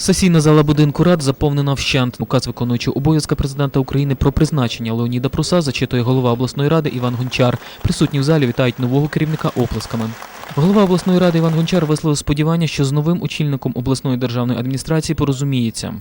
Сесійна зала будинку рад заповнена вщент. Указ виконуючого обов'язки президента України про призначення Леоніда Пруса зачитує голова обласної ради Іван Гончар. Присутні в залі вітають нового керівника оплесками. Голова обласної ради Іван Гончар висловив сподівання, що з новим очільником обласної державної адміністрації порозуміється.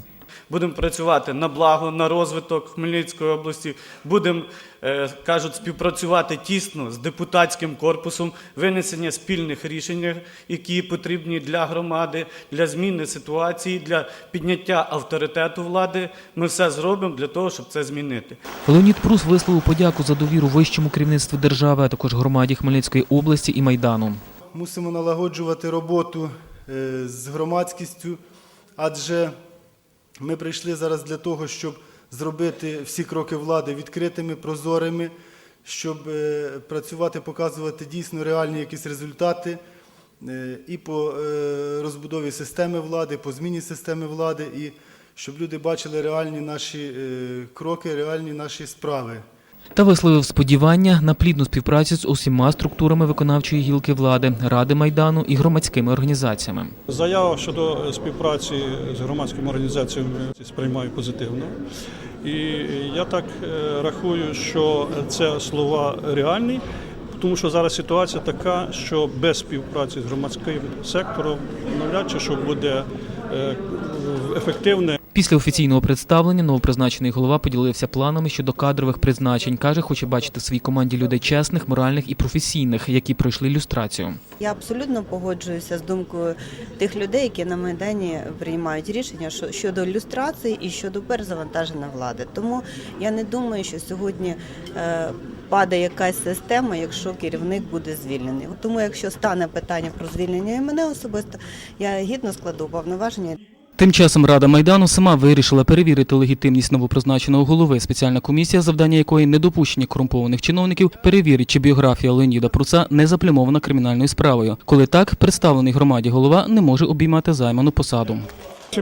Будемо працювати на благо, на розвиток Хмельницької області. Будемо, е, кажуть, співпрацювати тісно з депутатським корпусом, винесення спільних рішень, які потрібні для громади, для зміни ситуації, для підняття авторитету влади. Ми все зробимо для того, щоб це змінити. Леонід Прус висловив подяку за довіру вищому керівництву держави, а також громаді Хмельницької області і Майдану. Мусимо налагоджувати роботу е, з громадськістю, адже ми прийшли зараз для того, щоб зробити всі кроки влади відкритими, прозорими, щоб е, працювати, показувати дійсно реальні якісь результати е, і по е, розбудові системи влади, по зміні системи влади, і щоб люди бачили реальні наші кроки, реальні наші справи. Та висловив сподівання на плідну співпрацю з усіма структурами виконавчої гілки влади, ради майдану і громадськими організаціями. Заява щодо співпраці з громадськими організаціями сприймаю позитивно. І я так е, рахую, що це слова реальні, тому що зараз ситуація така, що без співпраці з громадським сектором навряд чи що буде е, ефективне Після офіційного представлення новопризначений голова поділився планами щодо кадрових призначень. Каже, хоче бачити в своїй команді людей чесних, моральних і професійних, які пройшли люстрацію. Я абсолютно погоджуюся з думкою тих людей, які на майдані приймають рішення щодо люстрації і щодо перезавантаження влади. Тому я не думаю, що сьогодні е, падає якась система, якщо керівник буде звільнений. Тому, якщо стане питання про звільнення і мене особисто, я гідно складу повноваження. Тим часом Рада Майдану сама вирішила перевірити легітимність новопризначеного голови. Спеціальна комісія, завдання якої недопущення корумпованих чиновників, перевірить, чи біографія Леоніда Пруса не заплямована кримінальною справою. Коли так, представлений громаді голова не може обіймати займану посаду.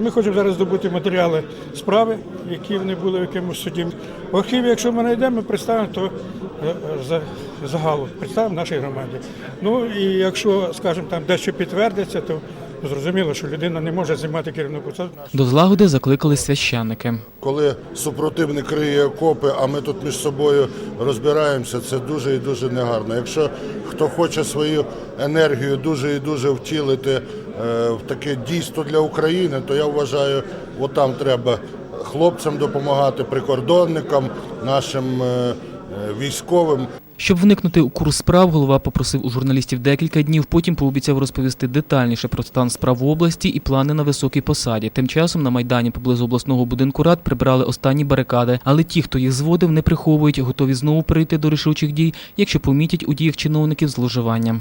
Ми хочемо зараз здобути матеріали справи, які вони були в якомусь суді. В архіві, якщо ми знайдемо, ми представимо то е, за загалу, представимо нашій громаді. Ну і якщо, скажімо, там дещо підтвердиться, то зрозуміло, що людина не може займати керівну посаду. До злагоди закликали священники. Коли супротивник криє окопи, а ми тут між собою розбираємося, це дуже і дуже негарно. Якщо хто хоче свою енергію дуже і дуже втілити е, в таке дійство для України, то я вважаю, отам треба хлопцям допомагати, прикордонникам, нашим е, е, військовим. Щоб вникнути у курс справ, голова попросив у журналістів декілька днів. Потім пообіцяв розповісти детальніше про стан справ в області і плани на високій посаді. Тим часом на майдані поблизу обласного будинку рад прибрали останні барикади, але ті, хто їх зводив, не приховують, готові знову перейти до рішучих дій, якщо помітять у діях чиновників зловживання.